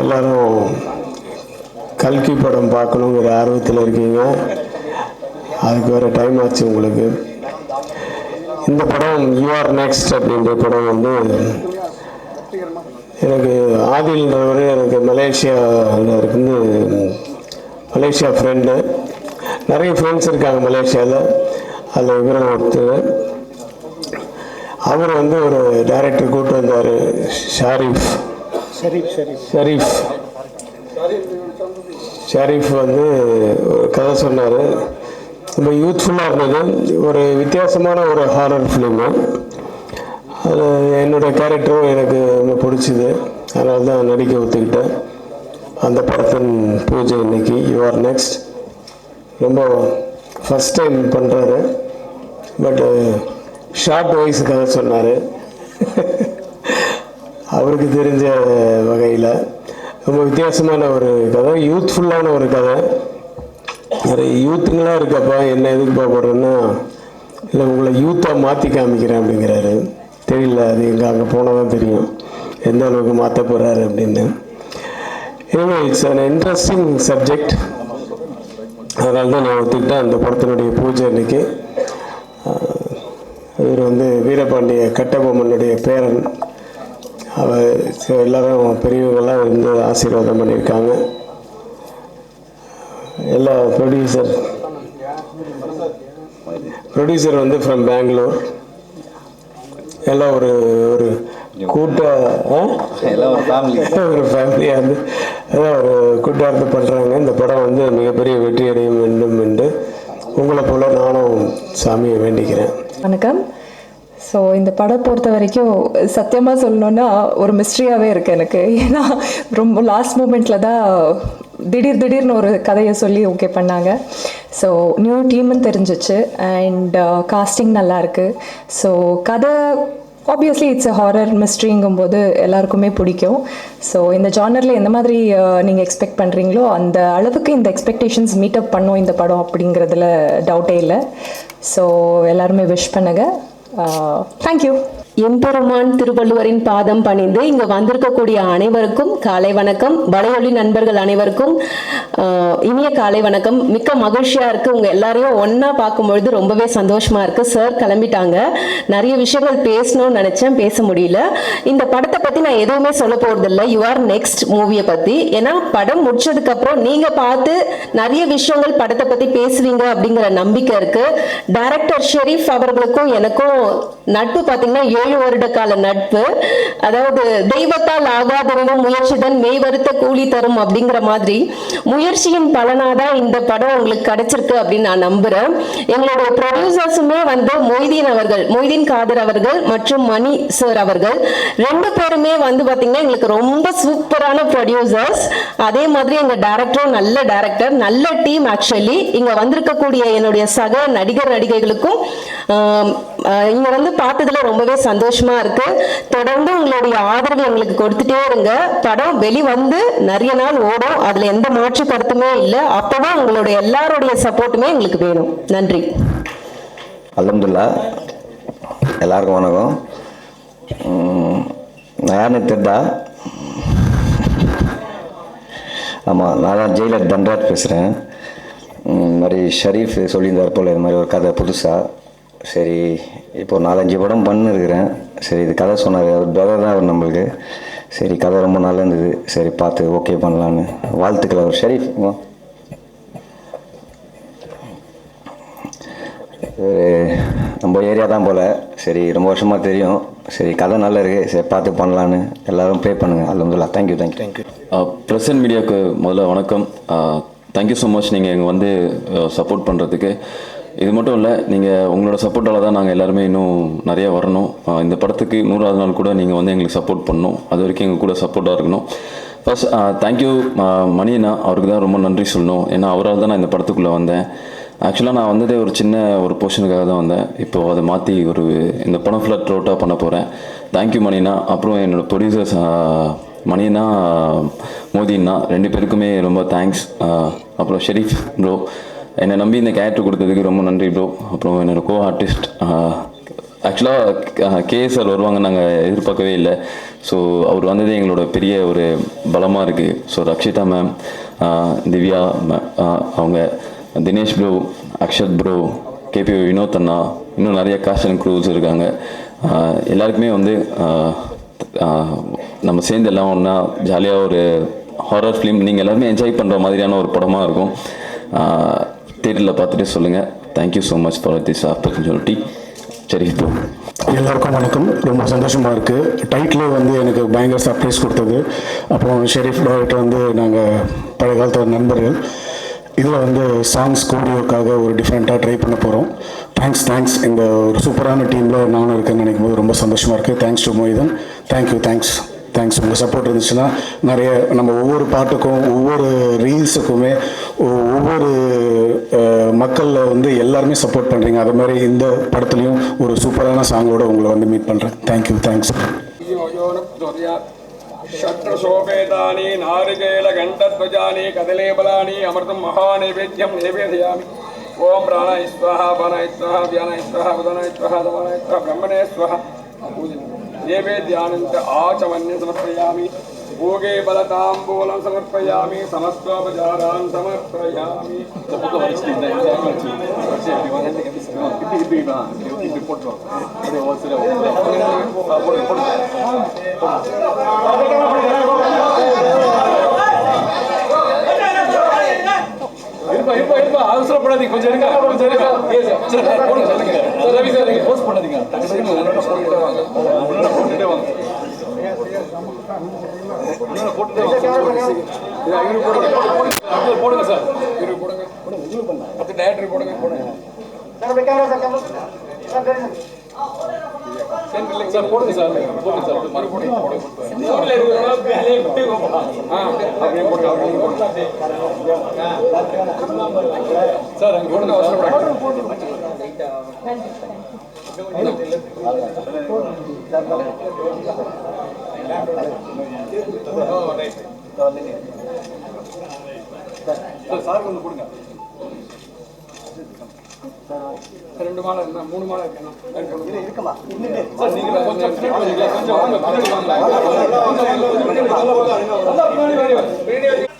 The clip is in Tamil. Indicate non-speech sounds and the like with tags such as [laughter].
எல்லாரும் கல்கி படம் பார்க்கணுங்கிற ஆர்வத்தில் இருக்கீங்க. அதுக்கு வேறு டைம் ஆச்சு உங்களுக்கு. இந்த படம் யூஆர் நெக்ஸ்ட் அப்படின்ற படம் வந்து எனக்கு ஆதில்ன்றவர் எனக்கு மலேசியாவில் இருக்குது மலேசியா ஃப்ரெண்டு நிறைய ஃப்ரெண்ட்ஸ் இருக்காங்க மலேசியாவில் அதில் இவரும் ஒருத்தர். அவர் வந்து ஒரு டைரக்டர் கூப்பிட்டு வந்தார் ஷாரிஃப். ஷரீஃப் ஷரீஃப் வந்து கதை சொன்னார். ரொம்ப யூத்ஃபுல்லாக இருந்தது. ஒரு வித்தியாசமான ஒரு ஹாரர் ஃபிலிமு அது என்னோட கேரக்டரும் எனக்கு ரொம்ப பிடிச்சிது. அதனால தான் நடிக்க ஒத்துக்கிட்டேன். அந்த படத்தின் பூஜை இன்னைக்கு. யூஆர் நெக்ஸ்ட் ரொம்ப ஃபஸ்ட் டைம் பண்ணுறாரு பட்டு ஷார்ட் வாய்ஸ் கதை சொன்னார். [laughs] அவருக்கு தெரிஞ்ச வகையில். ரொம்ப வித்தியாசமான ஒரு கதை. யூத்ஃபுல்லான ஒரு கதை. நிறைய யூத்துங்களாக இருக்கப்பா என்ன எதுக்கு போகிறேன்னா இல்லை உங்களை யூத்தாக மாற்றி காமிக்கிறேன் அப்படிங்கிறாரு. தெரியல அது எங்கே அங்கே போனால் தான் தெரியும். எந்த அளவுக்கு மாற்ற போகிறாரு அப்படின்னு. எனவே இட்ஸ் அன் இன்ட்ரெஸ்டிங் சப்ஜெக்ட் அதனால தான் நான் ஒத்துக்கிட்டேன். அந்த படத்தினுடைய பூஜை இன்னைக்கு. இவர் வந்து வீரபாண்டிய கட்டபொம்மனுடைய பேரன். அவர் ச- எல்லாரும் பெரியவங்கெல்லாம் இருந்து ஆசீர்வாதம் பண்ணியிருக்காங்க. எல்லா ப்ரொடியூசர் ப்ரொடியூசர் வந்து ஃப்ரம் பெங்களூர் எல்லாம் ஒரு ஒரு கூட்ட ஒரு ஃபேமிலி ஒரு ஃபேமிலியாக வந்து அதான் ஒரு கூட்டார்த்து பண்ணுறாங்க இந்த படம் வந்து மிகப்பெரிய வெற்றி அடைய வேண்டும் என்று உங்களை போல நானும் சாமியை வேண்டிக்கிறேன். வணக்கம். ஸோ இந்த படம் பொறுத்த வரைக்கும் சத்தியமாக சொல்லணுன்னா ஒரு மிஸ்ட்ரியாகவே இருக்குது எனக்கு. ஏன்னா ரொம்ப லாஸ்ட் மூமெண்ட்டில் தான் திடீர் திடீர்னு ஒரு கதையை சொல்லி ஓகே பண்ணாங்க. ஸோ நியூ டீம்னு தெரிஞ்சிச்சு. அண்ட் காஸ்டிங் uh, நல்லாயிருக்கு ஸோ கதை ஆப்வியஸ்லி இட்ஸ் அ ஹாரர் மிஸ்ட்ரிங்கும்போது எல்லாருக்குமே பிடிக்கும். ஸோ இந்த ஜானரில் எந்த மாதிரி uh, நீங்கள் எக்ஸ்பெக்ட் பண்ணுறீங்களோ அந்த அளவுக்கு இந்த எக்ஸ்பெக்டேஷன்ஸ் மீட் அப் பண்ணும் இந்த படம் அப்படிங்கிறதுல டவுட்டே இல்லை. ஸோ எல்லாருமே விஷ் பண்ணுங்கள் பண்ணுங்க தேங்க்யூ எம்பெருமான் திருவள்ளுவரின் பாதம் பணிந்து இங்கு வந்திருக்கக்கூடிய அனைவருக்கும் காலை வணக்கம். வலையொலி நண்பர்கள் அனைவருக்கும் இனிய காலை வணக்கம். மிக்க மகிழ்ச்சியா இருக்கு. உங்க எல்லாரையும் ஒண்ணா பார்க்கும்பொழுது ரொம்பவே சந்தோஷமா இருக்கு. சார் கிளம்பிட்டாங்க. நிறைய விஷயங்கள் பேசணும்னு நினைச்சேன். பேச முடியல. இந்த படத்தை பத்தி நான் எதுவுமே சொல்ல போறது இல்லை யூ ஆர் நெக்ஸ்ட் மூவியை பத்தி. ஏன்னா படம் முடிச்சதுக்கு அப்புறம் நீங்க பார்த்து நிறைய விஷயங்கள் படத்தை பத்தி பேசுவீங்க அப்படிங்கிற நம்பிக்கை இருக்கு. டைரக்டர் ஷெரீஃப் அவர்களுக்கும் எனக்கும் நட்பு பாத்தீங்கன்னா ஏழு வருட கால நட்பு. அதாவது தெய்வத்தால் ஆகாதனினும் முயற்சிதான் மெய் வருத்த கூலி தரும் அப்படிங்கிற மாதிரி முயற்சியின் பலனாதான் இந்த படம் உங்களுக்கு கிடைச்சிருக்கு அப்படின்னு நான் நம்புறேன். எங்களுடைய ப்ரொடியூசர்ஸுமே வந்து மொய்தீன் அவர்கள் மொய்தீன் காதர் அவர்கள் மற்றும் மணி சார் அவர்கள் ரெண்டு பேருமே வந்து பாத்தீங்கன்னா எங்களுக்கு ரொம்ப சூப்பரான ப்ரொடியூசர்ஸ் அதே மாதிரி எங்க டேரக்டரும் நல்ல டேரக்டர் நல்ல டீம் ஆக்சுவலி இங்க வந்திருக்கக்கூடிய என்னுடைய சக நடிகர் நடிகைகளுக்கும் இங்கே இங்க வந்து பார்த்ததுல ரொம்பவே சந்தோஷம் இருக்கு. தொடர்ந்து உங்களுடைய ஆதரவு எங்களுக்கு கொடுத்துட்டே இருங்க. படம் வெளிவந்து நிறைய நாள் ஓடும். அதுல எந்த மாற்று கருத்துமே இல்லை. அப்பதான் உங்களுடைய எல்லாருடைய சப்போர்ட்டுமே எங்களுக்கு வேணும். நன்றி. அலமதுல்லா எல்லாருக்கும் வணக்கம். நான் யாருன்னு தெரிதா ஆமாம் நான் தான் ஜெயிலர் தன்ராஜ் பேசுகிறேன் இந்த மாதிரி ஷரீஃப் சொல்லியிருந்தார் போல் இந்த மாதிரி ஒரு கதை புதுசாக சரி இப்போ ஒரு நாலஞ்சு படம் பண்ணிருக்கிறேன். சரி இது கதை சொன்னார். அவர் பிரதர் தான் அவர் நம்மளுக்கு. சரி கதை ரொம்ப நல்லா இருந்தது. சரி பார்த்து ஓகே பண்ணலான்னு வாழ்த்துக்கள் அவர். ஷெரீஃப் ஒரு நம்ம ஏரியா தான் போல். சரி ரொம்ப வருஷமாக தெரியும். சரி கதை நல்லா இருக்குது சரி பார்த்து பண்ணலான்னு எல்லோரும் ப்ளே பண்ணுங்கள் அலமதுல்லா தேங்க்யூ தேங்க்யூ தேங்க்யூ ப்ரெசன்ட் மீடியாவுக்கு முதல்ல வணக்கம். தேங்க்யூ ஸோ மச் நீங்கள் இங்கே வந்து சப்போர்ட் பண்ணுறதுக்கு இது மட்டும் இல்லை நீங்கள் உங்களோட சப்போர்ட்டால் தான் நாங்கள் எல்லாருமே இன்னும் நிறையா வரணும். இந்த படத்துக்கு நூறாவது நாள் கூட நீங்கள் வந்து எங்களுக்கு சப்போர்ட் பண்ணணும். அது வரைக்கும் எங்கள் கூட சப்போர்ட்டாக இருக்கணும். ஃபர்ஸ்ட் தேங்க்யூ மணியண்ணா. அவருக்கு தான் ரொம்ப நன்றி சொல்லணும். ஏன்னா அவரால் தான் நான் இந்த படத்துக்குள்ளே வந்தேன். ஆக்சுவலாக நான் வந்ததே ஒரு சின்ன ஒரு போர்ஷனுக்காக தான் வந்தேன். இப்போது அதை மாற்றி ஒரு இந்த படம் ஃபுல்லாக ட்ரோட்டாக பண்ண போகிறேன் தேங்க்யூ மணினா அப்புறம் என்னோடய ப்ரொடியூசர்ஸ் மணினா மோதினா ரெண்டு பேருக்குமே ரொம்ப தேங்க்ஸ் அப்புறம் ஷெரீஃப் ப்ரோ என்னை நம்பி இந்த கேரக்டர் கொடுத்ததுக்கு ரொம்ப நன்றி ப்ரோ அப்புறம் என்னோட கோ ஆர்டிஸ்ட் ஆக்சுவலாக கேஎஸ்ஆர் சார் வருவாங்க நாங்கள் எதிர்பார்க்கவே இல்லை. ஸோ அவர் வந்தது எங்களோட பெரிய ஒரு பலமாக இருக்குது ஸோ ரக்ஷிதா மேம் திவ்யா அவங்க Dinesh bro Akshat bro KP Vinod அண்ணா இன்னும் நிறைய காஸ்ட் அண்ட் க்ரூஸ் இருக்காங்க. எல்லாருக்குமே வந்து நம்ம சேர்ந்து எல்லாம் ஒன்றா ஜாலியாக ஒரு ஹாரர் ஃபிலிம் நீங்கள் எல்லாருமே என்ஜாய் பண்ணுற மாதிரியான ஒரு படமாக இருக்கும். தேட்டரில் பார்த்துட்டு சொல்லுங்கள் thank you so much for this opportunity சரி இப்போ. எல்லாருக்கும் வணக்கம். ரொம்ப சந்தோஷமாக இருக்குது டைட்டிலே வந்து எனக்கு பயங்கர சர்ப்ரைஸ் கொடுத்தது. அப்புறம் ஷெரீஃப் டைரக்டர் வந்து நாங்கள் பழைய காலத்தோட நண்பர்கள் இதில் வந்து சாங்ஸ் கோடியோக்காக ஒரு டிஃப்ரெண்ட்டாக ட்ரை பண்ண போகிறோம் தேங்க்ஸ் தேங்க்ஸ் இந்த ஒரு சூப்பரான டீமில் நானும் இருக்கேன்னு நினைக்கும் போது ரொம்ப சந்தோஷமாக இருக்குது thanks to Moithan thank you thanks thanks உங்கள் சப்போர்ட் இருந்துச்சுன்னா நிறைய நம்ம ஒவ்வொரு பாட்டுக்கும் ஒவ்வொரு ரீல்ஸுக்குமே ஒவ்வொரு மக்களில் வந்து எல்லாருமே சப்போர்ட் பண்ணுறீங்க அது மாதிரி இந்த படத்துலையும் ஒரு சூப்பரான சாங்கோட உங்களை வந்து மீட் பண்ணுறேன் தேங்க்யூ தேங்க்ஸ் ஷட்ரசோபேதானி நாரிகேல கண்டத்வஜானி கதலேபலானி அமிர்தம் மகா நைவேத்தியம் நைவேதியாமி. ஓம் பிராணாய் ஸ்வஹா பானாய் ஸ்வஹா வியானாய் ஸ்வஹா புதனாய் ஸ்வஹா தமானாய் ஸ்வஹா பிரம்மணே ஸ்வஹா. பூஜை దేవే ధ్యానంత ఆచమన్య సమర్పయామి భోగే బలతాంబూలం సమర్పయామి సమస్తోపచారాన్ సమర్పయామి రిపోర్ట్ அவசரப்படாதீங்க கொஞ்சம் இருங்க கொஞ்சம் இருங்க சரி, சரி, போடுங்க சொல்லுங்க. ரவி சார் நீங்க போஸ்ட் பண்ணாதீங்க. டக்கு டக்குன்னு உடனே போட்டுட்டே வாங்க. உடனே போட்டுட்டே வாங்க. உடனே போட்டுட்டே வாங்க. இது இவரு போடுங்க. போடுங்க, போடுங்க. போடுங்க சார் இவரு போடுங்க. போடுங்க உங்களுக்கு பண்ணுங்க அடுத்து டேரக்டர் போடுங்க போடுங்க. சென்டர் இல்லைங்க சார் போடுங்க சார் போடுங்க சார் மறுபடியும் போடுங்க ஊர்ல இருக்கிறவங்க ஆ அப்படியே போடுங்க அப்படியே போடுங்க சார் போடுங்க சார் சார் கொடுங்க ரெண்டு மாலை இருந்தா மூணு மாலை இருக்கு இருக்குமா சார் நீங்க கொஞ்சம். கொஞ்சம்